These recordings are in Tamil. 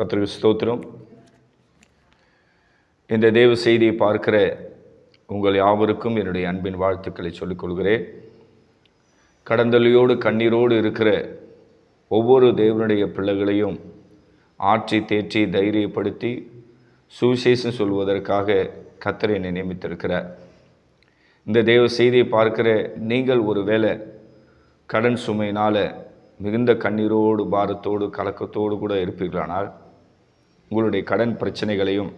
கத்திரி ஸ்தோத்திரம். இந்த தேவ செய்தியை பார்க்கிற உங்கள் யாவருக்கும் என்னுடைய அன்பின் வாழ்த்துக்களை சொல்லிக் கொள்கிறேன் கடந்தொலியோடு கண்ணீரோடு இருக்கிற ஒவ்வொரு தேவனுடைய பிள்ளைகளையும் ஆற்றி தேற்றி தைரியப்படுத்தி சுவிசேஷம் சொல்வதற்காக கத்தரை என்னை நியமித்திருக்கிறார். இந்த தேவ செய்தியை பார்க்கிற நீங்கள் ஒருவேளை கடன் சுமையினால் மிகுந்த கண்ணீரோடு பாரத்தோடு கலக்கத்தோடு கூட இருப்பீர்களானால் உங்களுடைய கடன் பிரச்சனைகளையும்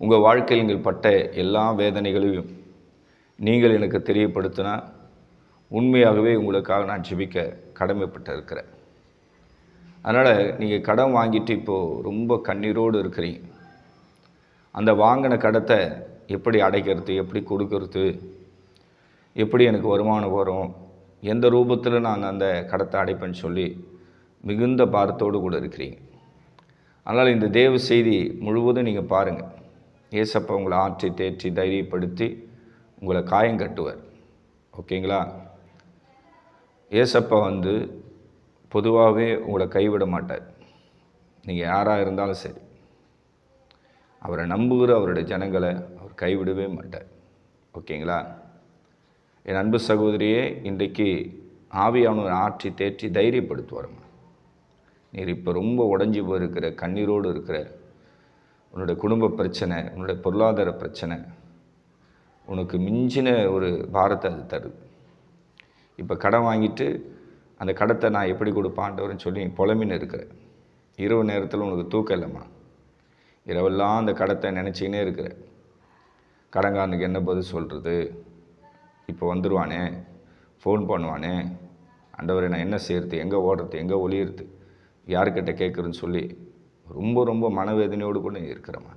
உங்கள் வாழ்க்கையில் நீங்கள் பட்ட எல்லா வேதனைகளையும் நீங்கள் எனக்கு தெரியப்படுத்தினா உண்மையாகவே உங்களுக்காக நான் ஜிபிக்க கடமைப்பட்டு இருக்கிறேன் அதனால் நீங்கள் கடன் வாங்கிட்டு இப்போது ரொம்ப கண்ணீரோடு இருக்கிறீங்க. அந்த வாங்கின கடத்தை எப்படி அடைக்கிறது எப்படி கொடுக்கறது எப்படி எனக்கு வருமானம் வரும் எந்த ரூபத்தில் நான் அந்த கடத்தை அடைப்பேன்னு சொல்லி மிகுந்த பாரத்தோடு கூட இருக்கிறீங்க. அதனால் இந்த தேவ செய்தி முழுவதும் நீங்கள் பாருங்கள் ஏசப்பா உங்களை ஆற்றி தேற்றி தைரியப்படுத்தி உங்களை காயம் கட்டுவார். ஓகேங்களா? ஏசப்பா வந்து பொதுவாகவே உங்களை கைவிட மாட்டார். நீங்கள் யாராக இருந்தாலும் சரி. அவரை நம்புகிற அவருடைய ஜனங்களை அவர் கைவிடவே மாட்டார். ஓகேங்களா? என் அன்பு சகோதரியே இன்றைக்கு ஆவியானவர் ஆற்றி தேற்றி தைரியப்படுத்துவாரம்மா. நீர் இப்போ ரொம்ப உடஞ்சி போயிருக்கிற கண்ணீரோடு இருக்கிற உன்னுடைய குடும்ப பிரச்சனை உன்னுடைய பொருளாதார பிரச்சனை உனக்கு மிஞ்சின ஒரு பாரத்தை அது தருது. இப்போ கடன் வாங்கிட்டு அந்த கடத்தை நான் எப்படி கொடுப்பான்டவர்னு சொல்லி புலமின்னு இருக்கிற. இரவு நேரத்தில் உனக்கு தூக்கம் இல்லைம்மா. இரவெல்லாம் அந்த கடத்தை நினச்சிக்கினே இருக்கிற. கடங்காரனுக்கு என்ன பதில் சொல்கிறது இப்போ வந்துடுவானே ஃபோன் பண்ணுவானே. அண்டவரை நான் என்ன செய்கிறது எங்கே ஓடுறது? எங்கே ஒளியிறது? யார்கிட்ட கேட்குறேன்னு சொல்லி ரொம்ப ரொம்ப மனவேதனையோடு கூட நீ இருக்கிறம்மா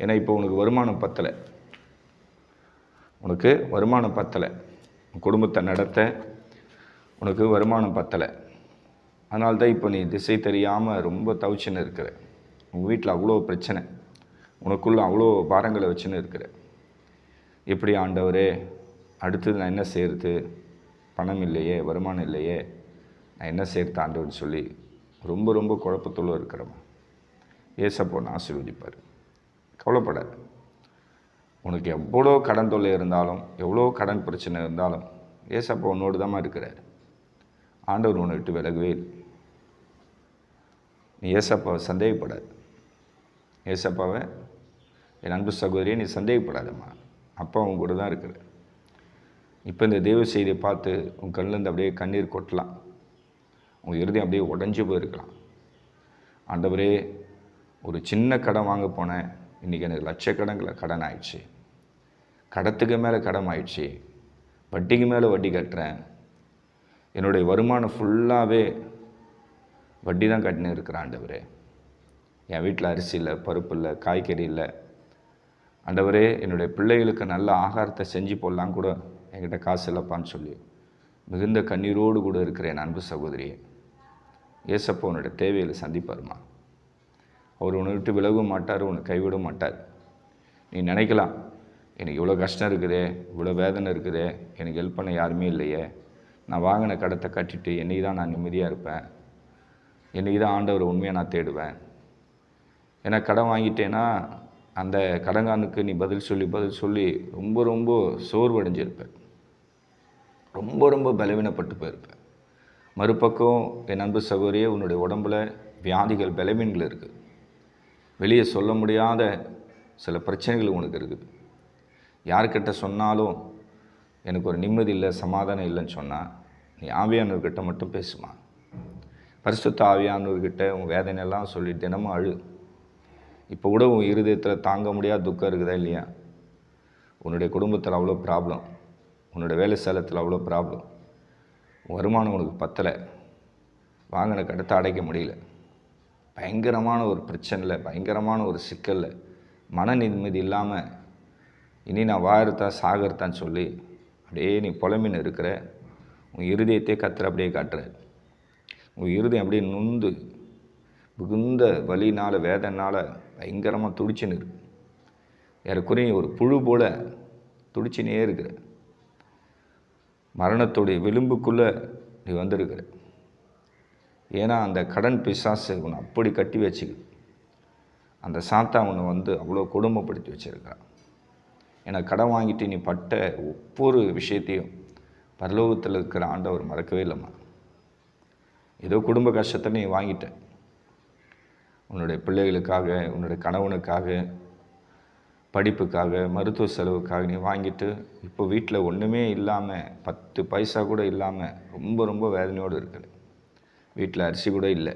ஏன்னா இப்போ உனக்கு வருமானம் பத்தலை. உனக்கு வருமானம் பத்தலை. உன் குடும்பத்தை நடத்த உனக்கு வருமானம் பத்தலை. அதனால தான் இப்போ நீ திசை தெரியாமல் ரொம்ப தவிச்சுன்னு இருக்கிற. உங்கள் வீட்டில் அவ்வளோ பிரச்சனை. உனக்குள்ளே அவ்வளோ பாரங்களை வச்சுன்னு இருக்கிற. எப்படி ஆண்டவரே அடுத்தது நான் என்ன செய்கிறது பணம் இல்லையே வருமானம் இல்லையே. நான் என்ன செய்கிறது ஆண்டவர்னு சொல்லி ரொம்ப ரொம்ப குழப்பத்துள்ள இருக்கிறவன். ஏசப்போ நான் ஆசீர்வதிப்பார். கவலைப்படாது. உனக்கு எவ்வளோ கடன் தொல்லை இருந்தாலும் எவ்வளோ கடன் பிரச்சனை இருந்தாலும் ஏசப்பா உன்னோடு தான் இருக்கிறார். ஆண்டவர் உன்னை விட்டு விலகவே இல்லை. நீ ஏசப்பாவை சந்தேகப்படாது. ஏசப்பாவை என் அன்பு சகோதரியை நீ சந்தேகப்படாதம்மா. அப்பா உன் கூட தான் இருக்கிற இப்போ இந்த தெய்வ செய்தியை பார்த்து உன் கண்ணிலேருந்து அப்படியே கண்ணீர் கொட்டலாம். உங்கள் இருதயம் அப்படியே உடஞ்சி போயிருக்கலாம். ஆண்டவரே ஒரு சின்ன கடன் வாங்க போனேன். இன்றைக்கி எனக்கு லட்சக்கணக்கில் கடன் ஆயிடுச்சு. கடத்துக்கு மேலே கடன் ஆயிடுச்சு. வட்டிக்கு மேலே வட்டி கட்டுறேன். என்னுடைய வருமானம் ஃபுல்லாகவே வட்டி தான் கட்டினு இருக்கிறேன் ஆண்டவரே. என் வீட்டில் அரிசி இல்லை பருப்பு இல்லை காய்கறி இல்லை. ஆண்டவரே என்னுடைய பிள்ளைகளுக்கு நல்ல ஆகாரத்தை செஞ்சு போடலாம் கூட என்கிட்ட காசு இல்லைப்பான்னு சொல்லி மிகுந்த கண்ணீரோடு கூட இருக்கிறேன் அன்பு சகோதரியை. ஏசப்பா உன்னோட தேவைகளை சந்திப்பாருமா? அவர் உன்னை விட்டு விலகவும் மாட்டார் உன்னை கைவிட மாட்டார். நீ நினைக்கலாம் எனக்கு இவ்வளோ கஷ்டம் இருக்குதே இவ்வளோ வேதனை இருக்குதே எனக்கு ஹெல்ப் பண்ண யாருமே இல்லையே. நான் வாங்கின கடத்தை கட்டிட்டு என்னைக்கு தான் நான் நிம்மதியாக இருப்பேன்? என்னைக்கு தான் ஆண்டவர் உண்மையாக நான் தேடுவேன்? ஏன்னா கடன் வாங்கிட்டேன்னா அந்த கடங்கானுக்கு நீ பதில் சொல்லி பதில் சொல்லி ரொம்ப ரொம்ப சோர்வடைஞ்சிருப்ப. ரொம்ப ரொம்ப பலவீனப்பட்டு போயிருப்பேன் மறுபக்கம் என் அன்பு சகோதரியே உன்னுடைய உடம்பில் வியாதிகள் பலவீன்கள் இருக்குது வெளியே சொல்ல முடியாத சில பிரச்சனைகள் உனக்கு இருக்குது யார்கிட்ட சொன்னாலும் எனக்கு ஒரு நிம்மதி இல்லை சமாதானம் இல்லைன்னு சொன்னால் நீ ஆவியானவர்கிட்ட மட்டும் பேசுமா. பரிசுத்த ஆவியானவர்கிட்ட உன் வேதனையெல்லாம் சொல்லி தினமும் அழு. இப்போ கூட உன் இருதயத்தில் தாங்க முடியாத துக்கம் இருக்குதா இல்லையா? உன்னுடைய குடும்பத்தில் அவ்வளோ ப்ராப்ளம் உன்னோட வேலை ஸ்தலத்தில் அவ்வளோ ப்ராப்ளம் வருமானம் உனக்கு பத்தலை. வாங்கின கடத்தை அடைக்க முடியல. பயங்கரமான ஒரு பிரச்சனையில் பயங்கரமான ஒரு சிக்கலில் மன நிம்மதி இல்லாமல் இனி நான் வாழறதா சாகிறதான்னு சொல்லி அப்படியே நீ புலமின்னு இருக்கிற உன் இருதயத்தை கத்துற அப்படியே காட்டுற. உன் இருதயம் அப்படியே நுந்து மிகுந்த வலினால் வேதனால் பயங்கரமாக துடிச்சுன்னு இருக்கு ஏறக்குறைய ஒரு புழு போல் துடிச்சுனே இருக்கிற. மரணத்துடைய விளிம்புக்குள்ளே நீ வந்திருக்கிற. ஏன்னா அந்த கடன் பிசாசு உன்னை அப்படி கட்டி வச்சுக்குது. அந்த சாத்தா உன்னை வந்து அவ்வளோ கொடுமைப்படுத்தி வச்சிருக்கான் ஏன்னா கடன் வாங்கிட்டு நீ பட்ட ஒவ்வொரு விஷயத்தையும் பரலோகத்தில் இருக்கிற ஆண்டவர் மறக்கவே இல்லைம்மா. ஏதோ குடும்ப கஷ்டத்தை நீ வாங்கிட்ட. உன்னுடைய பிள்ளைகளுக்காக உன்னுடைய கணவனுக்காக படிப்புக்காக மருத்துவ செலவுக்காக நீ வாங்கிட்டு இப்போ வீட்டில் ஒன்றுமே இல்லாமல் பத்து பைசா கூட இல்லாமல் ரொம்ப ரொம்ப வேதனையோடு இருக்குது வீட்டில் அரிசி கூட இல்லை.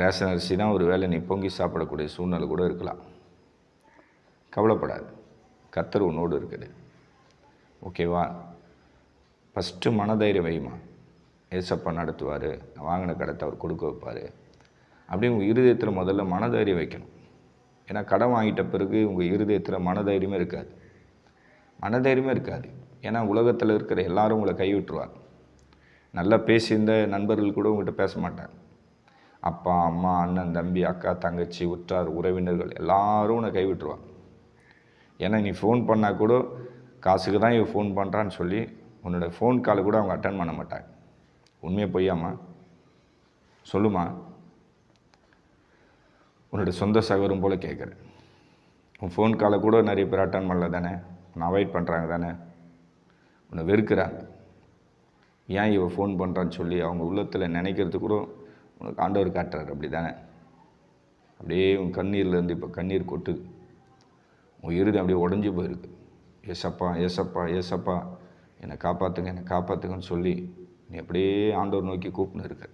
ரேஷன் அரிசி தான் ஒரு வேளை நீ பொங்கி சாப்பிடக்கூடிய சூழ்நிலை கூட இருக்கலாம். கவலைப்படாது. கத்தர் உன்னோடு இருக்குது. ஓகேவா? ஃபஸ்ட்டு மனதைரியம் வைமா ஏசப்பா நடத்துவார். வாங்கின கடத்தை அவர் கொடுக்க வைப்பார். அப்படி உங்கள் இருதயத்தில் முதல்ல மனதைரியம் வைக்கணும். ஏன்னா கடன் வாங்கிட்ட பிறகு உங்கள் இருதயத்தில் மனதைரியமே இருக்காது. மனதைரியமே இருக்காது. ஏன்னா உலகத்தில் இருக்கிற எல்லாரும் உங்களை கைவிட்டுருவார் நல்லா பேசியிருந்த நண்பர்கள் கூட உங்கள்கிட்ட பேச மாட்டாங்க. அப்பா அம்மா அண்ணன் தம்பி அக்கா தங்கச்சி உற்றார் உறவினர்கள் எல்லாரும் உன்னை கைவிட்டுருவாங்க. ஏன்னா நீ ஃபோன் பண்ணால் கூட காசுக்கு தான் இவன் ஃபோன் பண்ணுறான்னு சொல்லி உன்னோட ஃபோன் காலை கூட அவங்க அட்டன் பண்ண மாட்டாங்க. உண்மையை பொய்யாமா சொல்லுமா உன்னோட சொந்த சகோதரம் போல் கேட்குறேன். உன் ஃபோன் காலை கூட நிறைய பேர் அட்டன் பண்ணல தானே? உன்னை அவாய்ட் பண்ணுறாங்க தானே? உன்னை வெறுக்கிறாங்க. ஏன் இவன் ஃபோன் பண்ணுறான்னு சொல்லி அவங்க உள்ளத்தில் நினைக்கிறது கூட உனக்கு ஆண்டவர் காட்டுறாரு. அப்படி தானே அப்படியே உன் கண்ணீர்லேருந்து இப்போ கண்ணீர் கொட்டுது. உன் இருதயம் அப்படியே உடஞ்சி போயிருக்கு. ஏசப்பா ஏசப்பா ஏசப்பா என்னை காப்பாற்றுங்க என்னை காப்பாற்றுங்கன்னு சொல்லி நீ அப்படியே ஆண்டவர் நோக்கி கூப்பிட்டு இருக்க.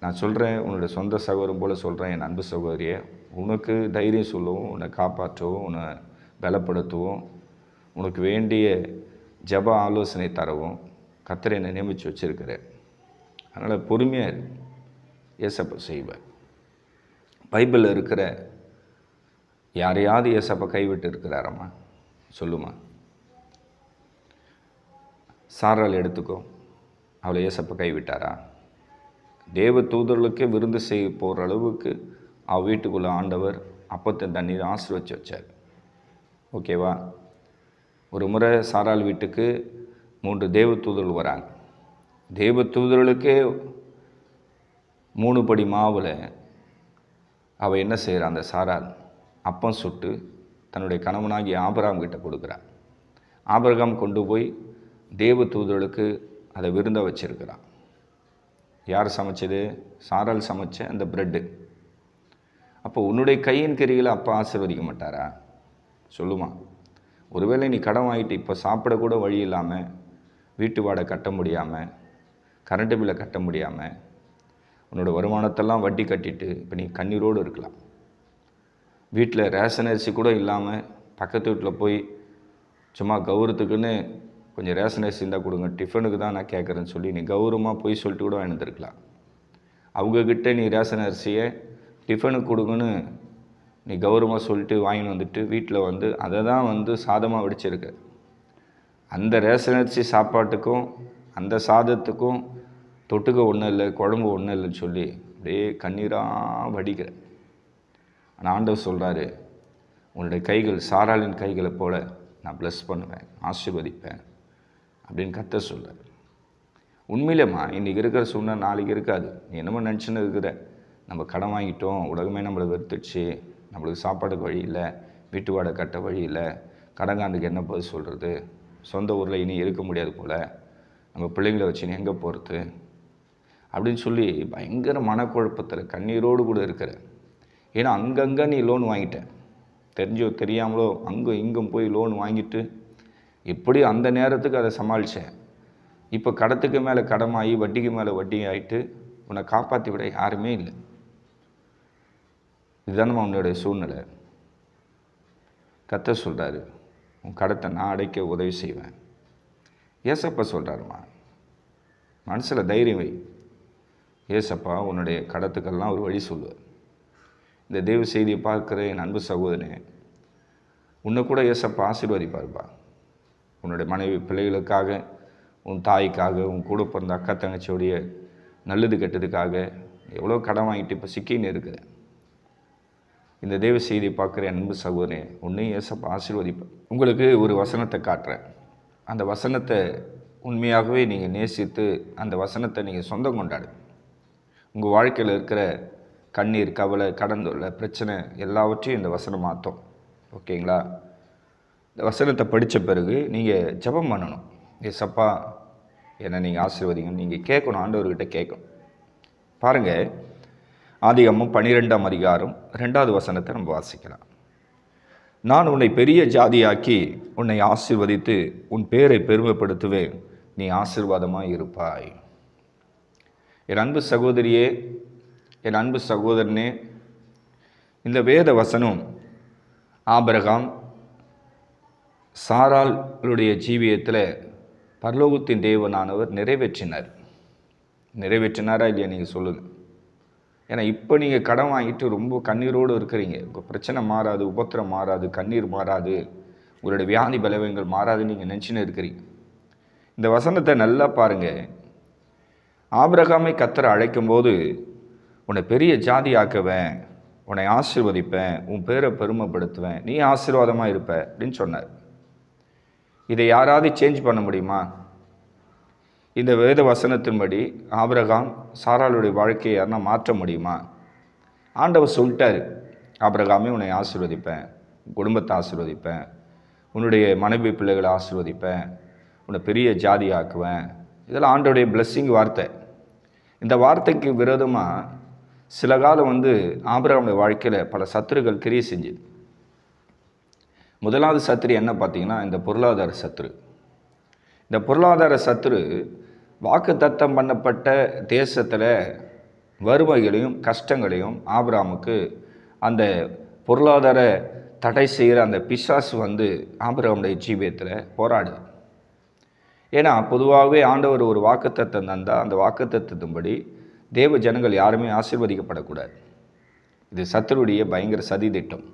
நான் சொல்கிறேன் உன்னோட சொந்த சகோதரம் போல் சொல்கிறேன் என் அன்பு சகோதரியை. உனக்கு தைரியம் சொல்லவும் உன்னை காப்பாற்றவும் உன்னை பலப்படுத்தவும். உனக்கு வேண்டிய ஜப ஆலோசனை தரவும். கத்தரை என்னை நியமித்து வச்சுருக்கிறேன் அதனால் பொறுமையாக இரு. ஏசப்ப செய்வேன் பைபிளில் இருக்கிற யாரையாவது ஏசப்பா கைவிட்டு இருக்கிறாரம்மா? சொல்லுமா? சாரால் எடுத்துக்கோ. அவளை ஏசப்பா கைவிட்டாரா? தேவ தூதர்களுக்கே விருந்து செய்ய போகிற அளவுக்கு அவ வீட்டுக்குள்ளே ஆண்டவர் அப்பத்தை தண்ணீர் ஆசிர்வச்சு வச்சார். ஓகேவா? ஒரு முறை சாரால் வீட்டுக்கு மூன்று தேவ தூதர்கள் வராங்க. தேவ தூதர்களுக்கே மூணு படி மாவில் அவள் என்ன செய்கிறான் அந்த சாரால் அப்பம் சுட்டு தன்னுடைய கணவனாகி ஆபராம் கிட்ட கொடுக்குறான் ஆபரகாம் கொண்டு போய் தேவ தூதர்களுக்கு அதை விருந்த வச்சிருக்கிறான் யார் சமைச்சது? சாரல் சமைச்ச அந்த ப்ரெட்டு அப்போ உன்னுடைய கையின் கறிகளை அப்பா ஆசீர்வதிக்க மாட்டாரா? சொல்லுமா. ஒருவேளை நீ கடன் வாங்கிட்டு இப்போ சாப்பிடக்கூட வழி இல்லாமல் வீட்டு வாடகை கட்ட முடியாமல் கரண்ட்டு பில்லை கட்ட முடியாமல் உன்னோட வருமானத்தெல்லாம் வட்டி கட்டிட்டு இப்போ நீ கண்ணீரோடு இருக்கலாம். வீட்டில் ரேஷன் அரிசி கூட இல்லாமல் பக்கத்து வீட்டில் போய் சும்மா கௌரவத்துக்குன்னு கொஞ்சம் ரேஷன் அரிசி இருந்தால் கொடுங்க டிஃபனுக்கு தான் நான் கேட்குறேன்னு சொல்லி நீ கௌரவமாக போய் சொல்லிட்டு கூட வாங்கிட்டுருக்கலாம் அவங்கக்கிட்ட நீ ரேஷன் அரிசியை டிஃபனுக்கு கொடுங்கன்னு நீ கௌரவமாக சொல்லிட்டு வாங்கின்னு வந்துட்டு வீட்டில் வந்து அதை தான் வந்து சாதமாக வடிச்சிருக்க. அந்த ரேஷன் அரிசி சாப்பாட்டுக்கும் அந்த சாதத்துக்கும் தொட்டுக்க ஒன்றும் இல்லை குழம்பு ஒன்றும் இல்லைன்னு சொல்லி அப்படியே கண்ணீராக வடிக்கிற. ஆனால் ஆண்டவர் சொல்கிறாரு உன்னுடைய கைகள் சாராளின் கைகளை போல நான் ப்ளஸ் பண்ணுவேன் ஆசீர்வதிப்பேன். அப்படின்னு கத்த சொல்கிறார் உண்மையிலேம்மா இன்றைக்கி இருக்கிற சூழ்நிலை நாளைக்கு இருக்காது. நீ என்னமோ நினச்சின்னு இருக்கிற. நம்ம கடன் வாங்கிட்டோம் உலகமே நம்மளை வெறுத்துடுச்சு நம்மளுக்கு சாப்பாடுக்கு வழி இல்லை வீட்டு வாடகை கட்ட வழி இல்லை கடங்காண்டுக்கு என்ன பதில் சொல்கிறது சொந்த ஊரில் இனி இருக்க முடியாது போல். நம்ம பிள்ளைங்களை வச்சு நீ எங்கே போகிறது அப்படின்னு சொல்லி பயங்கர மனக்குழப்பத்தில் கண்ணீரோடு கூட இருக்கிற. ஏன்னா அங்கங்கே நீ லோன் வாங்கிட்ட. தெரிஞ்சோ தெரியாமலோ அங்கே இங்கும் போய் லோன் வாங்கிட்டு எப்படி அந்த நேரத்துக்கு அதை சமாளித்தேன் இப்போ கடத்துக்கு மேலே கடமாகி வட்டிக்கு மேலே வட்டி ஆகிட்டு உன்னை காப்பாற்றி விட யாருமே இல்லை. இதுதானம்மா உன்னுடைய சூழ்நிலை. கத்த சொல்கிறாரு உன் கடத்தை நான் அடைக்க உதவி செய்வேன். ஏசப்பா சொல்கிறாருமா மனசில் தைரியம் வை. ஏசப்பா உன்னுடைய கடத்துக்கெல்லாம் ஒரு வழி சொல்லுவார். இந்த தெய்வ செய்தியை பார்க்குற என் அன்பு சகோதரனே உன்னை கூட ஏசப்பா ஆசீர்வதிப்பார்ப்பா. உன்னுடைய மனைவி பிள்ளைகளுக்காக உன் தாய்க்காக உன் கூட பிறந்த அக்கா தங்கச்சியோடைய நல்லது கெட்டதுக்காக எவ்வளோ கடன் வாங்கிட்டு இப்போ சிக்கின்னு இருக்கிற இந்த தெய்வ செய்தியை பார்க்குற அன்பு சகோதரனே உன்னையும் ஏசப்ப ஆசீர்வதிப்பேன் உங்களுக்கு ஒரு வசனத்தை காட்டுறேன். அந்த வசனத்தை உண்மையாகவே நீங்கள் நேசித்து அந்த வசனத்தை நீங்கள் சொந்தம் கொண்டாடு உங்கள் வாழ்க்கையில் இருக்கிற கண்ணீர் கவலை கடன் பிரச்சனை எல்லாவற்றையும் இந்த வசனம் மாற்றும். ஓகேங்களா? இந்த வசனத்தை படித்த பிறகு நீங்கள் ஜெபம் பண்ணணும். ஏசப்பா என்னை நீங்கள் ஆசீர்வதிங்க. நீங்கள் கேட்கணும் ஆண்டவர்கிட்ட கேட்கணும். பாருங்கள் ஆதிகமும் பன்னிரெண்டாம் அதிகாரம் ரெண்டாவது வசனத்தை நம்ம வாசிக்கலாம். நான் உன்னை பெரிய ஜாதியாக்கி உன்னை ஆசீர்வதித்து உன் பேரை பெருமைப்படுத்துவேன். நீ ஆசீர்வாதமாக இருப்பாய். என் அன்பு சகோதரியே என் அன்பு சகோதரனே இந்த வேத வசனம் ஆபரகாம் சாராளுடைய ஜீவியத்தில் பரலோகத்தின் தேவனானவர் நிறைவேற்றினார். நிறைவேற்றினாரா இல்லையா நீங்கள் சொல்லுங்கள் ஏன்னா இப்போ நீங்கள் கடன் வாங்கிட்டு ரொம்ப கண்ணீரோடு இருக்கிறீங்க. உங்கள் பிரச்சனை மாறாது உபத்திரம் மாறாது கண்ணீர் மாறாது உங்களுடைய வியாதி பலவீனங்கள் மாறாதுன்னு நீங்கள் நினச்சின்னு இருக்கிறீங்க. இந்த வசனத்தை நல்லா பாருங்கள் ஆபிரகாமை கத்தரை அழைக்கும்போது உன்னை பெரிய ஜாதி ஆக்குவேன் உன்னை ஆசீர்வதிப்பேன் உன் பேரை பெருமைப்படுத்துவேன் நீ ஆசீர்வாதமாக இருப்ப அப்படின்னு சொன்னார். இதை யாராவது சேஞ்ச் பண்ண முடியுமா? இந்த வேத வசனத்தின்படி ஆபிரகாம் சாராளுடைய வாழ்க்கையை யாருன்னா மாற்ற முடியுமா? ஆண்டவர் சொல்லிட்டாரு ஆபிரகாமே உன்னை ஆசீர்வதிப்பேன் குடும்பத்தை ஆசீர்வதிப்பேன் உன்னுடைய மனைவி பிள்ளைகளை ஆசீர்வதிப்பேன் உன்னை பெரிய ஜாதி ஆக்குவேன் இதெல்லாம் ஆண்டோடைய blessing வார்த்தை. இந்த வார்த்தைக்கு விரோதமாக சில காலம் வந்து ஆபிரகாமுடைய வாழ்க்கையில் பல சத்துருக்கள் கிரியை செஞ்சுது. முதலாவது சத்துரு என்ன பார்த்தீங்கன்னா இந்த பொருளாதார சத்துரு. இந்த பொருளாதார சத்துரு வாக்கு தத்தம் பண்ணப்பட்ட தேசத்தில் வறுமைகளையும் கஷ்டங்களையும் ஆபிராமுக்கு அந்த பொருளாதார தடை செய்கிற அந்த பிசாசு வந்து ஆபிரகாமுடைய ஜீவியத்தில் போராடுது. ஏன்னா பொதுவாகவே ஆண்டவர் ஒரு வாக்குத்தத்தம் தந்தால் அந்த வாக்குத்தத்தின்படி தேவ ஜனங்கள் யாருமே ஆசிர்வதிக்கப்படக்கூடாது. இது சத்துருடைய பயங்கர சதி திட்டம்.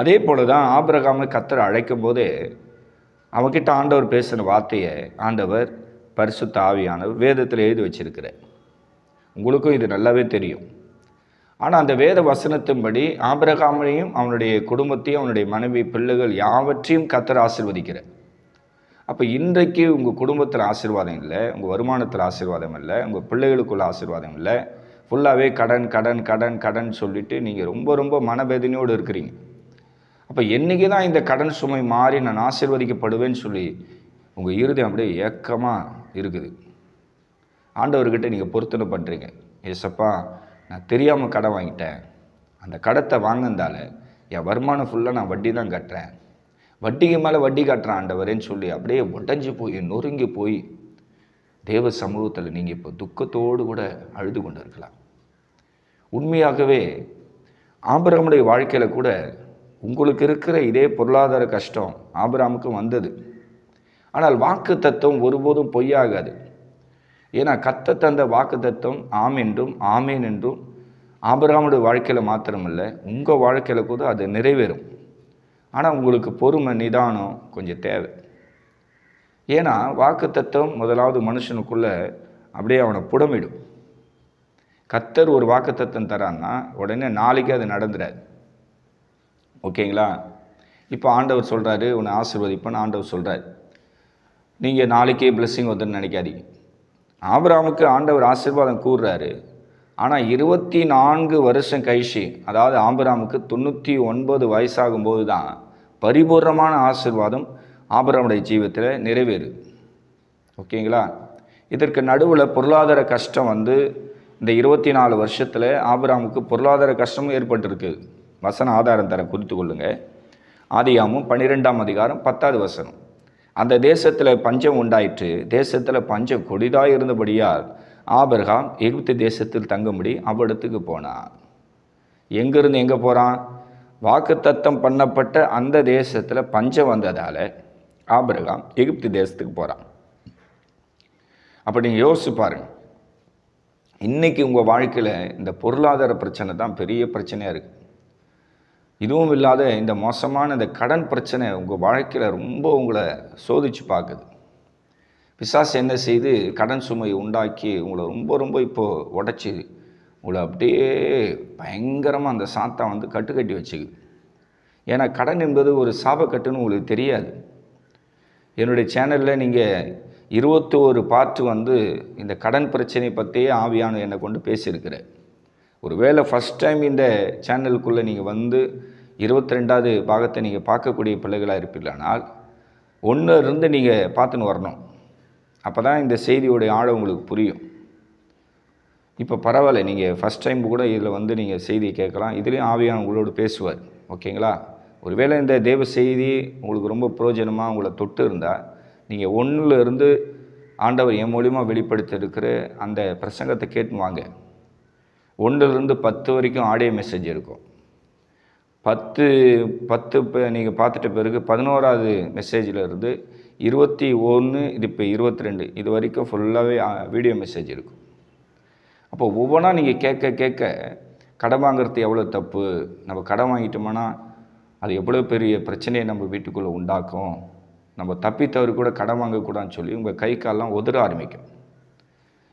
அதே போல தான் ஆபிரகாமை கத்தர் அழைக்கும் போது அவகிட்ட ஆண்டவர் பேசின வார்த்தையை ஆண்டவர் பரிசுத்த ஆவியானவர் வேதத்தில் எழுதி வச்சிருக்கிறார். உங்களுக்கும் இது நல்லாவே தெரியும். ஆனால் அந்த வேத வசனத்தின்படி ஆபிரகாமனையும் அவனுடைய குடும்பத்தையும் அவனுடைய மனைவி பிள்ளைகள் யாவற்றையும் கத்தர் ஆசிர்வதிக்கிறார். அப்போ இன்றைக்கு உங்கள் குடும்பத்தில் ஆசீர்வாதம் இல்லை உங்கள் வருமானத்தில் ஆசீர்வாதம் இல்லை உங்கள் பிள்ளைகளுக்குள்ள ஆசீர்வாதம் இல்லை. ஃபுல்லாகவே கடன் கடன் கடன் கடன் சொல்லிட்டு நீங்கள் ரொம்ப ரொம்ப மனவேதனையோடு இருக்கிறீங்க. அப்போ என்றைக்கு தான் இந்த கடன் சுமை மாறி நான் ஆசீர்வதிக்கப்படுவேன்னு சொல்லி உங்கள் இருதயம் அப்படியே ஏக்கமாக இருக்குது. ஆண்டவர்கிட்ட நீங்கள் பொருத்தனை பண்ணுறீங்க ஏசப்பா நான் தெரியாமல் கடன் வாங்கிட்டேன். அந்த கடத்தை வாங்கினதால என் வருமானம் ஃபுல்லாக நான் வட்டி தான் கட்டுறேன். வட்டிக்கு மேலே வட்டி கட்டுறேன் ஆண்டவரேன்னு சொல்லி அப்படியே உடஞ்சி போய் நொறுங்கி போய் தேவ சமூகத்தில் நீங்கள் இப்போ துக்கத்தோடு கூட அழுது கொண்டு இருக்கலாம் உண்மையாகவே ஆபரகமுடைய வாழ்க்கையில் கூட உங்களுக்கு இருக்கிற இதே பொருளாதார கஷ்டம் ஆபிராமுக்கு வந்தது. ஆனால் வாக்கு தத்துவம் ஒருபோதும் பொய்யாகாது. ஏன்னா கத்த தந்த வாக்கு தத்துவம் ஆம் என்றும் ஆமேன் என்றும் ஆபிராமுடைய வாழ்க்கையில் மாத்திரமில்ல உங்கள் வாழ்க்கையில் கூட அது நிறைவேறும். ஆனால் உங்களுக்கு பொறுமை நிதானம் கொஞ்சம் தேவை. ஏன்னா வாக்கு தத்துவம் முதலாவது மனுஷனுக்குள்ளே அப்படியே அவனை புடமிடும். கத்தர் ஒரு வாக்கு தத்துவம் தரான்னா உடனே நாளைக்கு அது நடந்துடாது. ஓகேங்களா? இப்போ ஆண்டவர் சொல்கிறாரு உன்னை ஆசீர்வதிப்பேன்னு ஆண்டவர் சொல்கிறார் நீங்கள் நாளைக்கே blessing வந்துன்னு நினைக்காதீங்க. ஆபிராமுக்கு ஆண்டவர் ஆசீர்வாதம் கூறுறாரு. ஆனால் இருபத்தி நான்கு வருஷம் கழிச்சு அதாவது ஆபிராமுக்கு தொண்ணூற்றி ஒன்பது வயசாகும்போது தான் பரிபூர்ணமான ஆசீர்வாதம் ஆபிராமுடைய ஜீவத்தில் நிறைவேறு. ஓகேங்களா? இதற்கு நடுவில் பொருளாதார கஷ்டம் வந்து இந்த இருபத்தி நாலு வருஷத்தில் ஆபிராமுக்கு பொருளாதார கஷ்டமும் ஏற்பட்டிருக்கு. வசன ஆதாரம் தர குறித்து கொள்ளுங்க. ஆதியாமும் பன்னிரெண்டாம் அதிகாரம் பத்தாவது வசனம். அந்த தேசத்தில் பஞ்சம் உண்டாயிற்று. தேசத்தில் பஞ்சம் கொடிதாக இருந்தபடியால் ஆபர்ஹாம் எகிப்து தேசத்தில் தங்கும்படி அவ்விடத்துக்கு போனான். எங்கேருந்து எங்கே போகிறான் வாக்குத்தத்தம் பண்ணப்பட்ட அந்த தேசத்தில் பஞ்சம் வந்ததால் ஆபிரகாம் எகிப்து தேசத்துக்கு போகிறான் அப்போ நீங்கள் யோசிச்சு பாருங்க. இன்றைக்கி உங்கள் வாழ்க்கையில் இந்த பொருளாதார பிரச்சனை தான் பெரிய பிரச்சனையாக இருக்குது இதுவும் இல்லாத இந்த மோசமான இந்த கடன் பிரச்சனை உங்கள் வாழ்க்கையில் ரொம்ப உங்களை சோதிச்சு பார்க்குது. பிசாசு என்ன செய்து கடன் சுமை உண்டாக்கி உங்களை ரொம்ப ரொம்ப இப்போது உடச்சி உங்களை அப்படியே பயங்கரமாக அந்த சாத்தா வந்து கட்டுக்கட்டி வச்சுக்குது. ஏன்னா கடன் என்பது ஒரு சாபக்கட்டுன்னு உங்களுக்கு தெரியாது. என்னுடைய சேனலில் நீங்கள் இருபத்தோரு பாட்டு வந்து இந்த கடன் பிரச்சனை பற்றியே ஆவியான என்னை கொண்டு பேசியிருக்கிறேன் ஒருவேளை ஃபஸ்ட் டைம் இந்த சேனலுக்குள்ளே நீங்கள் வந்து இருபத்தி ரெண்டாவது பாகத்தை நீங்கள் பார்க்கக்கூடிய பிள்ளைகளாக இருப்பீர்களானால் ஒன்று இருந்து நீங்கள் பார்த்துன்னு வரணும். அப்போ தான் இந்த செய்தியோடைய ஆழம் உங்களுக்கு புரியும். இப்போ பரவாயில்ல நீங்கள் ஃபஸ்ட் டைம் கூட இதில் வந்து நீங்கள் செய்தியை கேட்கலாம். இதுலேயும் ஆவியான உங்களோடு பேசுவார். ஓகேங்களா? ஒருவேளை இந்த தேவ செய்தி உங்களுக்கு ரொம்ப பிரயோஜனமாக உங்களை தொட்டு இருந்தால் நீங்கள் ஒன்றுலேருந்து ஆண்டவர் என் மூலியமாக வெளிப்படுத்தியிருக்கிற அந்த பிரசங்கத்தை கேட்டுன்னு வாங்க. ஒன்றுலேருந்து பத்து வரைக்கும் ஆடியோ மெசேஜ் இருக்கும். பத்து பத்து இப்போ நீங்கள் பார்த்துட்ட பிறகு பதினோராவது மெசேஜில் இருந்து இருபத்தி ஒன்று இது இப்போ இருபத்தி ரெண்டு இது வரைக்கும் ஃபுல்லாகவே வீடியோ மெசேஜ் இருக்கும். அப்போ ஒவ்வொன்றா நீங்கள் கேட்க கேட்க கடன் வாங்குறது எவ்வளோ தப்பு? நம்ம கடன் வாங்கிட்டோம்னா அது எவ்வளோ பெரிய பிரச்சனையை நம்ம வீட்டுக்குள்ளே உண்டாக்கும்? நம்ம தப்பி தவறு கூட கடன் வாங்கக்கூடாதுன்னு சொல்லி உங்கள் கை காலெலாம் உதற ஆரம்பிக்கும்.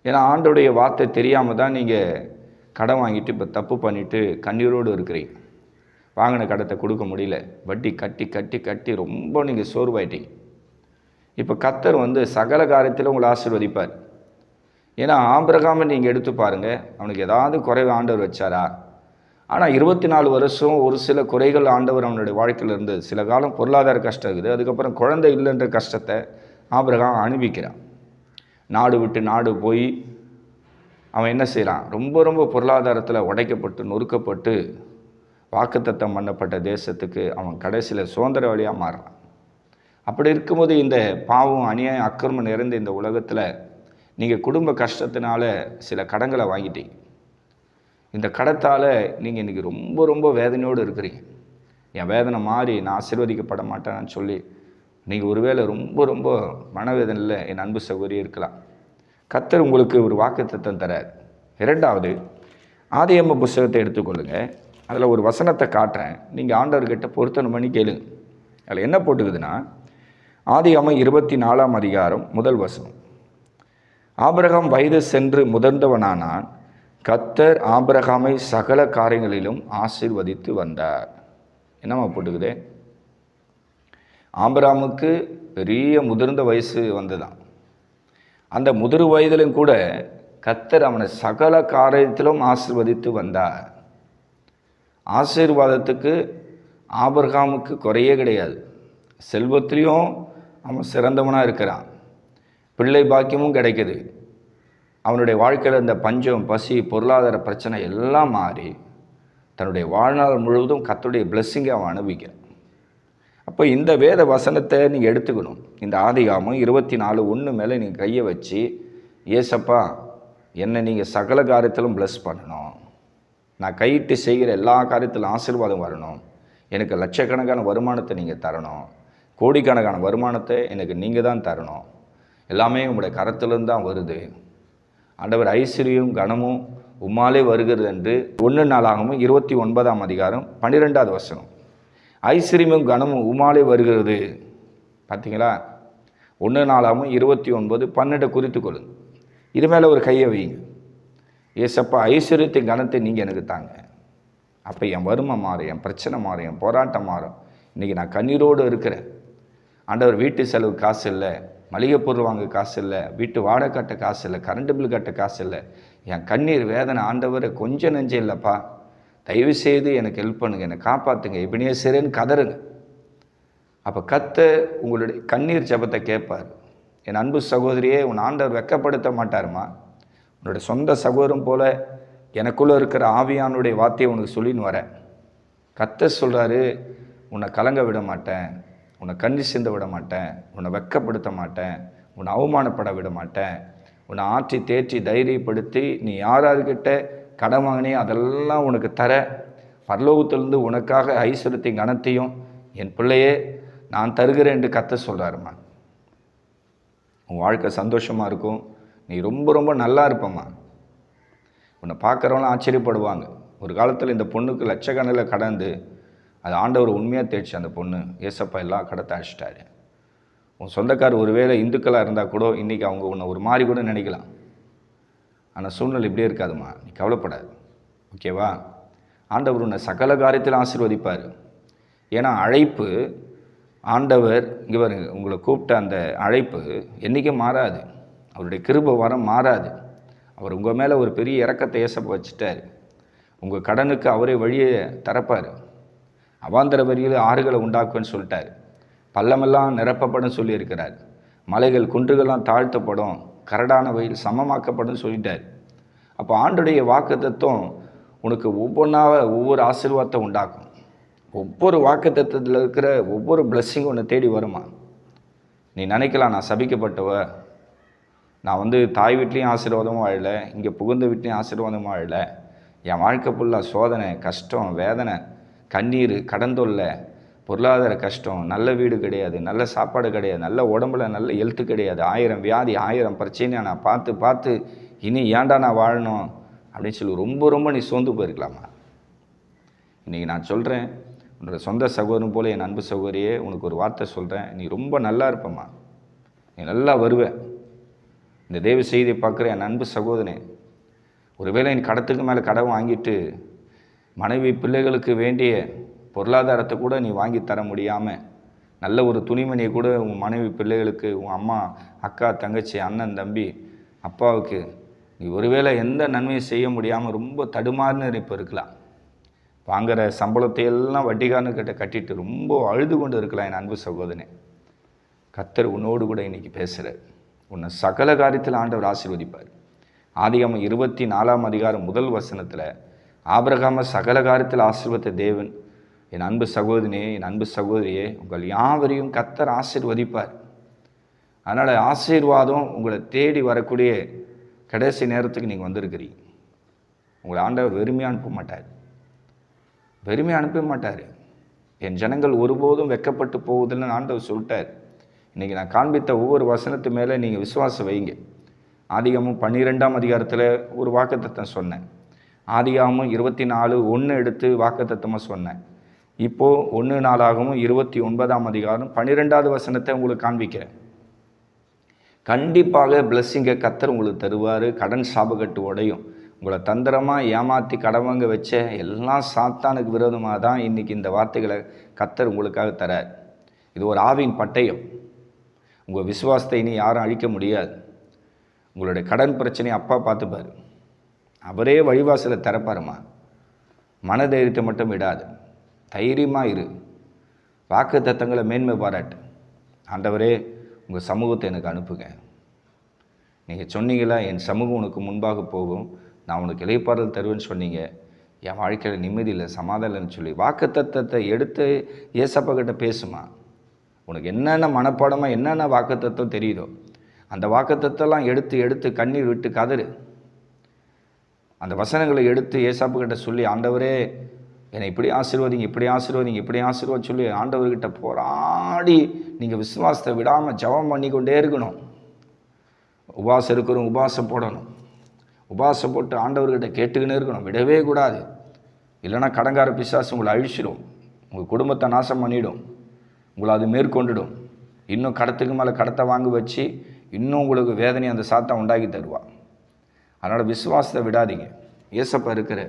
ஏன்னா ஆண்டோடைய வார்த்தை தெரியாமல் தான் நீங்கள் கடன் வாங்கிட்டு இப்போ தப்பு பண்ணிவிட்டு கண்ணீரோடு இருக்கிறீங்க வாங்கின கடத்தை கொடுக்க முடியல. வட்டி கட்டி கட்டி கட்டி ரொம்ப நீங்கள் சோர்வாயிட்டீங்க. இப்போ கத்தர் வந்து சகல காரியத்தில் உங்களை ஆசீர்வதிப்பார். ஏன்னா ஆபிரகாமை நீங்கள் எடுத்து பாருங்கள் அவனுக்கு ஏதாவது குறைவு ஆண்டவர் வச்சாரா? ஆனால் இருபத்தி நாலு வருஷம் ஒரு சில குறைகள் ஆண்டவர் அவனுடைய வாழ்க்கையில் இருந்தது சில காலம் பொருளாதார கஷ்டம் இருக்குது. அதுக்கப்புறம் குழந்தை இல்லைன்ற கஷ்டத்தை ஆபிரகாம் அனுபவிக்கிறான். நாடு விட்டு நாடு போய் அவன் என்ன செய்கிறான் ரொம்ப ரொம்ப பொருளாதாரத்தில் உடைக்கப்பட்டு நொறுக்கப்பட்டு வாக்குத்தத்தம் பண்ணப்பட்ட தேசத்துக்கு அவன் கடைசியில் சுதந்திர வழியாக மாறுறான். அப்படி இருக்கும்போது இந்த பாவம் அநியாயம் அக்கிரமம் நிறைந்த இந்த உலகத்தில் நீங்கள் குடும்ப கஷ்டத்தினால சில கடங்களை வாங்கிட்டீங்க. இந்த கடத்தால் நீங்கள் இன்றைக்கி ரொம்ப ரொம்ப வேதனையோடு இருக்கிறீங்க. என் வேதனை மாறி நான் ஆசீர்வதிக்கப்பட மாட்டேன்னு சொல்லி நீங்கள் ஒருவேளை ரொம்ப ரொம்ப மனவேதனையில் என் அன்பு சகோதரி இருக்கலாம். கத்தர் உங்களுக்கு ஒரு வாக்குத்தத்தம் தரார். இரண்டாவது ஆதியம்ம புஸ்தகத்தை எடுத்துக்கொள்ளுங்கள் அதில் ஒரு வசனத்தை காட்டுறேன். நீங்கள் ஆண்டவர்கிட்ட பொருத்தனை பண்ணி கேளுங்க. அதில் என்ன போட்டுக்குதுன்னா ஆதியாமம் இருபத்தி நாலாம் அதிகாரம் முதல் வசனம். ஆபிரகாம் வயது சென்று முதிர்ந்தவனானான். கத்தர் ஆபிரகாமை சகல காரியங்களிலும் ஆசீர்வதித்து வந்தார். என்னம்மா போட்டுக்குதே? ஆபிரகாமுக்கு பெரிய முதிர்ந்த வயசு வந்ததான் அந்த முதிர் வயதிலும் கூட கத்தர் அவனை சகல காரியத்திலும் ஆசிர்வதித்து வந்தார். ஆசீர்வாதத்துக்கு ஆபர்காமுக்கு குறையே கிடையாது. செல்வத்திலையும் அவன் சிறந்தவனாக இருக்கிறான். பிள்ளை பாக்கியமும் கிடைக்குது. அவனுடைய வாழ்க்கையில் இந்த பஞ்சம் பசி பொருளாதார பிரச்சனை எல்லாம் மாறி தன்னுடைய வாழ்நாள் முழுவதும் கத்தோடைய பிளெஸ்ஸிங்கை அவன் அனுபவிக்கிறான். அப்போ இந்த வேத வசனத்தை நீங்கள் எடுத்துக்கணும். இந்த ஆதிகாமம் இருபத்தி நாலு ஒன்று மேலே நீங்கள் கையை வச்சு ஏசப்பா என்னை நீங்கள் சகல காரியத்திலும் ப்ளஸ் பண்ணணும். நான் கையிட்டு செய்கிற எல்லா காரியத்திலும் ஆசீர்வாதம் வரணும். எனக்கு லட்சக்கணக்கான வருமானத்தை நீங்கள் தரணும். கோடிக்கணக்கான வருமானத்தை எனக்கு நீங்கள் தான் தரணும். எல்லாமே உங்களுடைய கரத்திலிருந்து தான் வருது. ஆண்டவர் ஐஸ்வர்யம் கனமும் உம்மாலே வருகிறது என்று ஒன்று நாளாகவும் இருபத்தி ஒன்பதாம் அதிகாரம் பன்னிரெண்டாவது வசனம். ஐஸ்வர்யமும் கனமும் உமாலே வருகிறது. பார்த்தீங்களா ஒன்று நாளாகவும் இருபத்தி ஒன்பது பன்னெண்டை குறித்து கொள்ளுங்க. இது மேலே ஒரு கையை வைங்க. ஏசப்பா ஐஸ்வர்யத்தை கனத்தை நீங்கள் எனக்கு தாங்க. அப்போ என் வறுமை மாறும் என் பிரச்சனை மாறும் என் போராட்டம் மாறும். இன்றைக்கி நான் கண்ணீரோடு இருக்கிறேன். ஆண்டவர் வீட்டு செலவு காசு இல்லை மளிகை பொருள் வாங்க காசு இல்லை வீட்டு வாடகை கட்ட காசு இல்லை கரண்ட் பில் கட்ட காசு இல்லை. என் கண்ணீர் வேதனை ஆண்டவர் கொஞ்சம் நெஞ்சம் இல்லைப்பா. தயவு செய்து எனக்கு ஹெல்ப் பண்ணுங்க. என்னை காப்பாற்றுங்க இப்படியே சரின்னு கதறுங்க. அப்போ கத்த உங்களுடைய கண்ணீர் ஜபத்தை கேட்பார். என் அன்பு சகோதரியே உன் ஆண்டவர் வெக்கப்படுத்த மாட்டாருமா? உன்னுடைய சொந்த சகோதரம் போல எனக்குள்ளே இருக்கிற ஆவியானுடைய வார்த்தையை உனக்கு சொல்லின்னு வரேன். கத்த சொல்கிறாரு உன்னை கலங்க விட மாட்டேன். உன்னை கண்ணி சிந்த விட மாட்டேன். உன்னை வெக்கப்படுத்த மாட்டேன். உன்னை அவமானப்பட விட மாட்டேன். உன்னை ஆற்றி தேற்றி தைரியப்படுத்தி நீ யார் யார்கிட்ட கடன் வாங்கினே அதெல்லாம் உனக்கு தர. பரலோகத்திலிருந்து உனக்காக ஐஸ்வரத்தையும் கனத்தையும் என் பிள்ளையே நான் தருகிறேன் என்று கத்த சொல்கிறாருமா உன் வாழ்க்கை சந்தோஷமாக இருக்கும். நீ ரொம்ப ரொம்ப நல்லா இருப்பம்மா. உன்னை பார்க்குறவங்களாம் ஆச்சரியப்படுவாங்க. ஒரு காலத்தில் இந்த பொண்ணுக்கு லட்சக்கணக்கில் கடந்து அது ஆண்டவர் உண்மையாக தேய்ச்சி அந்த பொண்ணு ஏசப்பா எல்லாம் கடத்த அழைச்சிட்டாரு உன் சொந்தக்கார் ஒருவேளை இந்துக்களாக இருந்தால் கூட இன்றைக்கி அவங்க உன்னை ஒரு மாதிரி கூட நினைக்கலாம். ஆனால் சூழ்நிலை இப்படியே இருக்காதுமா நீ கவலைப்படாது. ஓகேவா? ஆண்டவர் உன்னை சகல காரியத்தில் ஆசீர்வதிப்பார். ஏன்னா அழைப்பு ஆண்டவர் இங்கே பாருங்க உங்களை கூப்பிட்ட அந்த அழைப்பு என்றைக்கும் மாறாது. அவருடைய கிருப வரம் மாறாது. அவர் உங்கள் மேலே ஒரு பெரிய இறக்கத்தை ஏசப்ப வச்சுட்டார். உங்கள் கடனுக்கு அவரே வழியை திறப்பார் அவாந்தர வரியில் ஆறுகளை உண்டாக்குன்னு சொல்லிட்டார். பள்ளமெல்லாம் நிரப்பப்படும் சொல்லியிருக்கிறார். மலைகள் குன்றுகள்லாம் தாழ்த்தப்படும். கரடான வயல் சமமாக்கப்படும் சொல்லிட்டார். அப்போ ஆண்டுடைய வாக்கு தத்துவம் உனக்கு ஒவ்வொன்றாக ஒவ்வொரு ஆசீர்வாதத்தை உண்டாக்கும். ஒவ்வொரு வாக்கு தத்துவத்தில் இருக்கிற ஒவ்வொரு பிளஸ்ஸிங் உன்னை தேடி வருமா? நீ நினைக்கலாம் நான் சபிக்கப்பட்டவ. நான் வந்து தாய் வீட்லேயும் ஆசீர்வாதமும் வாழலை இங்கே புகுந்த வீட்லேயும் ஆசீர்வாதமும் வாழலை. என் வாழ்க்கை ஃபுல்லாக சோதனை கஷ்டம் வேதனை கண்ணீர் கடந்தொல்லை பொருளாதார கஷ்டம் நல்ல வீடு கிடையாது நல்ல சாப்பாடு கிடையாது நல்ல உடம்புல நல்ல ஹெல்த்து கிடையாது ஆயிரம் வியாதி ஆயிரம் பிரச்சனையை நான் பார்த்து பார்த்து இனி ஏன்டா நான் வாழணும் அப்படின்னு சொல்லி ரொம்ப ரொம்ப நீ சோர்ந்து போயிருக்கலாமா? இன்றைக்கி நான் சொல்கிறேன் உன்னோட சொந்த சகோதரன் போல என் அன்பு சகோதரியே உனக்கு ஒரு வார்த்தை சொல்கிறேன் நீ ரொம்ப நல்லா இருப்பம்மா. நீ நல்லா வருவேன் இந்த தேவ செய்தியை பார்க்குற என் அன்பு சகோதரனே ஒருவேளை என் கடத்துக்கு மேலே கடன் வாங்கிட்டு மனைவி பிள்ளைகளுக்கு வேண்டிய பொருளாதாரத்தை கூட நீ வாங்கி தர முடியாமல் நல்ல ஒரு துணிமணியை கூட உன் மனைவி பிள்ளைகளுக்கு உன் அம்மா அக்கா தங்கச்சி அண்ணன் தம்பி அப்பாவுக்கு நீ ஒருவேளை எந்த நன்மையும் செய்ய முடியாமல் ரொம்ப தடுமாறுன்னு இப்போ இருக்கலாம். வாங்குகிற சம்பளத்தை எல்லாம் வட்டிக்காரனுக்கிட்ட கட்டிட்டு ரொம்ப அழுது கொண்டு இருக்கலாம் என் அன்பு சகோதரனே. கத்தர் உன்னோடு கூட இன்றைக்கி பேசுகிறார் உன்னை சகல காரியத்தில் ஆண்டவர் ஆசீர்வதிப்பார். ஆதிகாமம் இருபத்தி நாலாம் அதிகாரம் முதல் வசனத்தில் ஆபிரகாம சகல காரியத்தில் ஆசீர்வத்த தேவன் என் அன்பு சகோதரனே என் அன்பு சகோதரியே உங்கள் யாவரையும் கத்தர் ஆசீர்வதிப்பார். அதனால் ஆசீர்வாதம் உங்களை தேடி வரக்கூடிய கடைசி நேரத்துக்கு நீங்கள் வந்திருக்கிறீங்க. உங்களை ஆண்டவர் வெறுமையாக அனுப்ப மாட்டார். வெறுமையாக அனுப்ப மாட்டார். என் ஜனங்கள் ஒருபோதும் வெக்கப்பட்டு போவதில்லைன்னு ஆண்டவர் சொல்லிட்டார். இன்றைக்கி நான் காண்பித்த ஒவ்வொரு வசனத்து மேலே நீங்கள் விசுவாசம் வைங்க. ஆதிகமும் பன்னிரெண்டாம் அதிகாரத்தில் ஒரு வாக்குத்தத்தம் சொன்னேன். ஆதிகாமும் இருபத்தி நாலு ஒன்று எடுத்து வாக்குத்தத்தமாக சொன்னேன். இப்போது ஒன்று நாளாகவும் இருபத்தி ஒன்பதாம் அதிகாரம் பன்னிரெண்டாவது வசனத்தை உங்களுக்கு காண்பிக்கிறேன். கண்டிப்பாக பிளஸ்ஸிங்கை கத்தர் உங்களுக்கு தருவார் கடன் சாபக்கட்டு உடையும். உங்களை தந்திரமாக ஏமாற்றி கடன் வச்ச எல்லாம் சாத்தானுக்கு விரோதமாக தான் இன்றைக்கி இந்த வார்த்தைகளை கத்தர் உங்களுக்காக தரார். இது ஒரு ஆவின் பட்டயம். உங்கள் விசுவாசத்தை இனி யாரும் அழிக்க முடியாது. உங்களுடைய கடன் பிரச்சனையை அப்பா பார்த்துப்பார். அவரே வழிவாசலை திறப்பாருமா மனதைரியத்தை மட்டும் விடாது. தைரியமாக இரு. வாக்கு தத்தங்களை மேன்மை பாராட்டு. ஆண்டவரே உங்கள் சமூகத்தை எனக்கு அனுப்புங்க. நீங்கள் சொன்னீங்களா என் சமூகம் உனக்கு முன்பாக போகும். நான் உனக்கு இலைப்பாடல் தருவேன்னு சொன்னீங்க. என் வாழ்க்கையில் நிம்மதி இல்லை சொல்லி. வாக்கு தத்தத்தை எடுத்து ஏசப்பக்கிட்ட பேசுமா. உனக்கு என்னென்ன மனப்பாடமாக என்னென்ன வாக்கு தத்துவம் தெரியுதோ அந்த வாக்கு தத்தெல்லாம் எடுத்து எடுத்து கண்ணீர் விட்டு கதறு. அந்த வசனங்களை எடுத்து ஏசாப்பாகிட்ட சொல்லி ஆண்டவரே என்னை இப்படி ஆசீர்வதிங்க இப்படி ஆசீர்வதிங்க இப்படி ஆசீர்வாத சொல்லி ஆண்டவர்கிட்ட போராடி நீங்கள் விசுவாசத்தை விடாமல் ஜெபம் பண்ணி கொண்டே இருக்கணும். உபாசம் இருக்கிறோம் உபாசம் போடணும். உபாசம் போட்டு ஆண்டவர்கிட்ட கேட்டுக்கினே இருக்கணும். விடவே கூடாது. இல்லைன்னா கடங்கார பிசாசு உங்களை அழிச்சிடும். உங்கள் குடும்பத்தை நாசம் பண்ணிடும். உங்களை அது மேற்கொண்டுடும். இன்னும் கடத்துக்கு மேலே கடத்தை வாங்க வச்சு இன்னும் உங்களுக்கு வேதனை அந்த சாத்தம் உண்டாக்கி தருவா அதனால் விசுவாசத்தை விடாதீங்க. ஏசப்பா இருக்கிற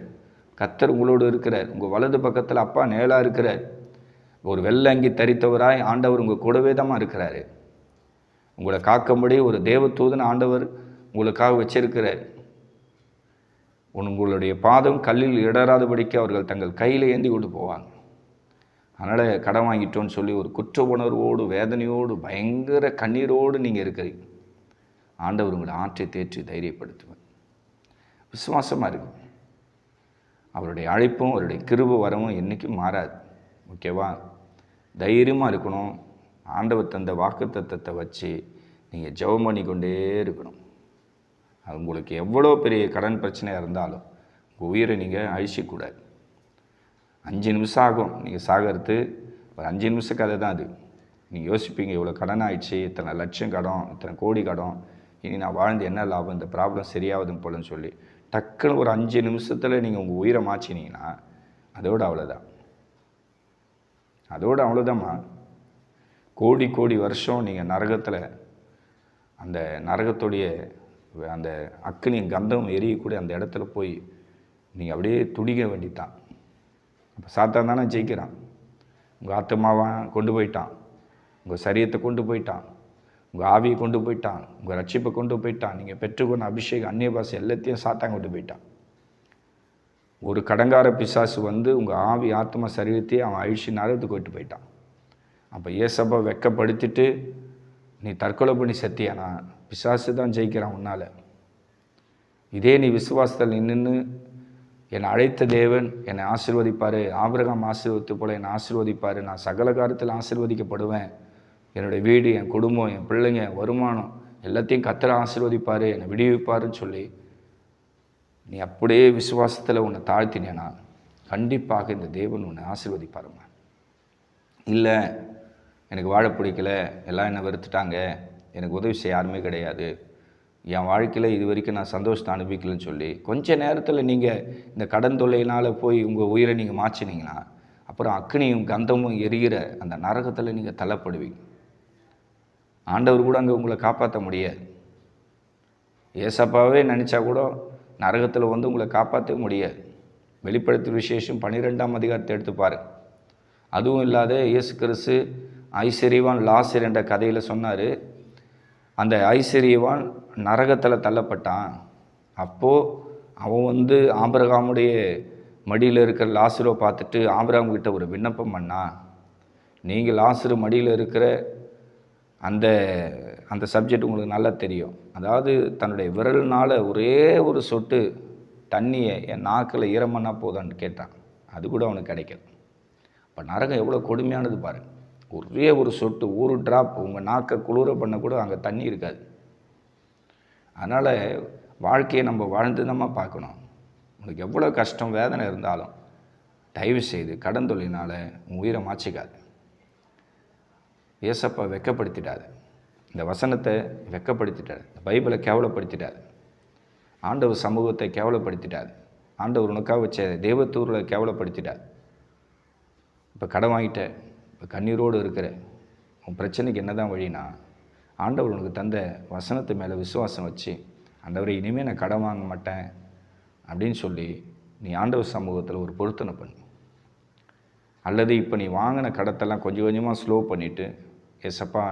கத்தர் உங்களோடு இருக்கிறார். உங்கள் வலது பக்கத்தில் அப்பா நேலாக இருக்கிறார். ஒரு வெள்ளங்கி தரித்தவராய் ஆண்டவர் உங்கள் கூடவே தான் இருக்கிறாரு. உங்களை காக்கும்படி ஒரு தேவத்தூதன் ஆண்டவர் உங்களுக்காக வச்சிருக்கிறார். உங்களுடைய பாதம் கல்லில் இடராதபடிக்கு அவர்கள் தங்கள் கையில் ஏந்தி கொண்டு போவாங்க. அதனால் கடன் வாங்கிட்டோன்னு சொல்லி ஒரு குற்ற உணர்வோடு வேதனையோடு பயங்கர கண்ணீரோடு நீங்கள் இருக்கிறீங்க. ஆண்டவர் உங்களை ஆற்றை தேற்றி தைரியப்படுத்துவார். விசுவாசமாக இருக்குது அவருடைய அழைப்பும் அவருடைய கிருப வரவும் என்றைக்கும் மாறாது. ஓகேவா? தைரியமாக இருக்கணும். ஆண்டவர் தந்த வாக்குத்தத்தத்தை வச்சு நீங்கள் ஜெபம் பண்ணி கொண்டே இருக்கணும். அது உங்களுக்கு எவ்வளோ பெரிய கடன் பிரச்சனையாக இருந்தாலும் உங்கள் உயிரை நீங்கள் அழிச்சிக்கூடாது அஞ்சு நிமிஷம் ஆகும். நீங்கள் சாகிறது ஒரு அஞ்சு நிமிஷம் கதை தான் அது. நீங்கள் யோசிப்பீங்க இவ்வளோ கடன் ஆயிடுச்சு இத்தனை லட்சம் கடன் இத்தனை கோடி கடன். இனி நான் வாழ்ந்து என்ன லாபம்? இந்த ப்ராப்ளம் சரியாகுதுன்னு போலன்னு சொல்லி. டக்குன்னு ஒரு அஞ்சு நிமிஷத்தில் நீங்கள் உங்கள் உயிரை மாச்சினீங்கன்னா அதோடு அவ்வளோதான் அதோடு அவ்வளோதாம்மா கோடி கோடி வருஷம் நீங்கள் நரகத்தில் அந்த நரகத்துடைய அந்த அக்னி கந்தம் எரியக்கூடிய அந்த இடத்துல போய் நீங்கள் அப்படியே துடிக்க வேண்டித்தான். அப்போ சாத்தான் தானே ஜெயிக்கிறான். உங்கள் ஆத்மாவான் கொண்டு போயிட்டான். உங்கள் சரீரத்தை கொண்டு போயிட்டான். உங்கள் ஆவியை கொண்டு போயிட்டான் உங்கள் ரட்சிப்பை கொண்டு போயிட்டான் நீங்கள் பெற்றுக்கொண்ட அபிஷேகம் அந்நிய பாசை எல்லாத்தையும் சாத்தான் கொண்டு போயிட்டான். ஒரு கடங்கார பிசாசு வந்து உங்கள் ஆவி ஆத்மா சரீரத்தையே அவன் அழிச்சு நரகத்துக்கு போயிட்டு போயிட்டான். அப்போ ஏசப்பா வெக்கப்படுத்திட்டு நீ தற்கொலை பண்ணி செத்தியானா பிசாசு தான் ஜெயிக்கிறான் உன்னால். இதே நீ விசுவாசத்தில் நின்று என்னை அழைத்த தேவன் என்னை ஆசிர்வதிப்பார். ஆபிரகாம் ஆசீர்வதித்து போல என்னை ஆசிர்வதிப்பார். நான் சகல காலத்தில் ஆசீர்வதிக்கப்படுவேன். என்னுடைய வீடு என் குடும்பம் என் பிள்ளைங்க என் வருமானம் எல்லாத்தையும் கத்தரை ஆசீர்வதிப்பார் என்னை விடுவிப்பாருன்னு சொல்லி நீ அப்படியே விசுவாசத்தில் உன்னை தாழ்த்தினேனா கண்டிப்பாக இந்த தேவன் உன்னை ஆசீர்வதிப்பாருமா இல்லை எனக்கு வாழ பிடிக்கல எல்லாம் என்னை வெறுத்துட்டாங்க எனக்கு உதவி செய்ய யாருமே கிடையாது என் வாழ்க்கையில் இது வரைக்கும் நான் சந்தோஷத்தை அனுபவிக்கலன்னு சொல்லி கொஞ்ச நேரத்தில் நீங்கள் இந்த கடன் தொல்லையினால் போய் உங்கள் உயிரை நீங்கள் மாற்றினீங்கன்னா அப்புறம் அக்னியும் கந்தமும் எரிகிற அந்த நரகத்தில் நீங்கள் தள்ளப்படுவீங்க. ஆண்டவர் கூட அங்கே உங்களை காப்பாற்ற முடியாது. ஏசப்பாவே நினச்சா கூட நரகத்தில் வந்து உங்களை காப்பாற்ற முடியாது. வெளிப்படுத்தி விசேஷம் பன்னிரெண்டாம் அதிகாரத்தை எடுத்து அதுவும் இல்லாத இயேசு கிறிஸ்து ஐஸ்வரியவான் லாசர் என்ற கதையில் சொன்னார். அந்த ஐஸ்வரியவான் நரகத்தில் தள்ளப்பட்டான். அப்போது அவன் வந்து ஆம்பரகாமுடைய மடியில் இருக்கிற லாசரை பார்த்துட்டு ஆபிரகாம் கிட்ட ஒரு விண்ணப்பம் பண்ணான். நீங்கள் லாசரு மடியில் இருக்கிற அந்த அந்த சப்ஜெக்ட் உங்களுக்கு நல்லா தெரியும். அதாவது தன்னுடைய விரல்னால் ஒரே ஒரு சொட்டு தண்ணியை என் நாக்கில் ஈரமண்ணா போதான்னு கேட்டான். அது கூட அவனுக்கு கிடைக்கல. இப்போ நரகம் எவ்வளோ கொடுமையானது பாருங்க ஒரே ஒரு சொட்டு ஒரு ட்ராப் உங்கள் நாக்கை குளிர பண்ண கூட அங்கே தண்ணி இருக்காது. அதனால் வாழ்க்கையை நம்ம வாழ்ந்து நம்ம பார்க்கணும். உனக்கு எவ்வளோ கஷ்டம் வேதனை இருந்தாலும் தயவு செய்து கடன் தொழிலினால் உன் உயிரை மாச்சிக்காது ஏசப்பா வெக்கப்படுத்திட்டாரு. இந்த வசனத்தை வெக்கப்படுத்திட்டார். இந்த பைபிளை கேவலப்படுத்திட்டார். ஆண்டவர் சமூகத்தை கேவலப்படுத்திட்டார். ஆண்டவர் உனக்காக வச்ச தேவத்தூரில் கேவலப்படுத்திட்டார். இப்போ கடன் வாங்கிட்ட இப்போ கண்ணீரோடு இருக்கிற உன் பிரச்சனைக்கு என்ன தான் வழினா ஆண்டவர் உனக்கு தந்த வசனத்து மேலே விசுவாசம் வச்சு ஆண்டவரை இனிமேல் நான் கடன் வாங்க மாட்டேன் அப்படின்னு சொல்லி நீ ஆண்டவர் சமூகத்தில் ஒரு பொருத்தனை பண்ணு. அல்லது இப்போ நீ வாங்கின கடத்தெல்லாம் கொஞ்சம் கொஞ்சமாக ஸ்லோ பண்ணிவிட்டு ஏசப்பா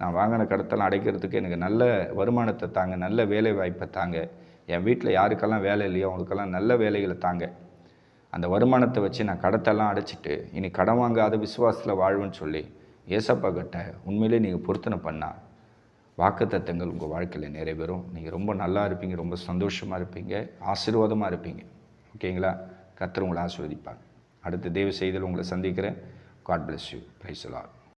நான் வாங்கின கடத்தெல்லாம் அடைக்கிறதுக்கு எனக்கு நல்ல வருமானத்தை தாங்க நல்ல வேலை வாய்ப்பை தாங்க. என் வீட்டில் யாருக்கெல்லாம் வேலை இல்லையோ அவங்களுக்கெல்லாம் நல்ல வேலைகளை தாங்க. அந்த வருமானத்தை வச்சு நான் கடத்தெல்லாம் அடைச்சிட்டு இனி கடன் வாங்காத விசுவாசத்தில் வாழ்வேன்னு சொல்லி ஏசப்பா கிட்ட உண்மையிலே நீங்கள் பொருத்தனை பண்ணால் வாக்குத்தத்தங்கள் உங்கள் வாழ்க்கையில் நிறைவேறும். நீங்கள் ரொம்ப நல்லா இருப்பீங்க ரொம்ப சந்தோஷமாக இருப்பீங்க ஆசீர்வாதமாக இருப்பீங்க. ஓகேங்களா? கத்தர் உங்களை ஆசீர்வதிப்பாங்க அடுத்த தேவ செய்தியில் உங்களை சந்திக்கிறேன். God bless you praise Lord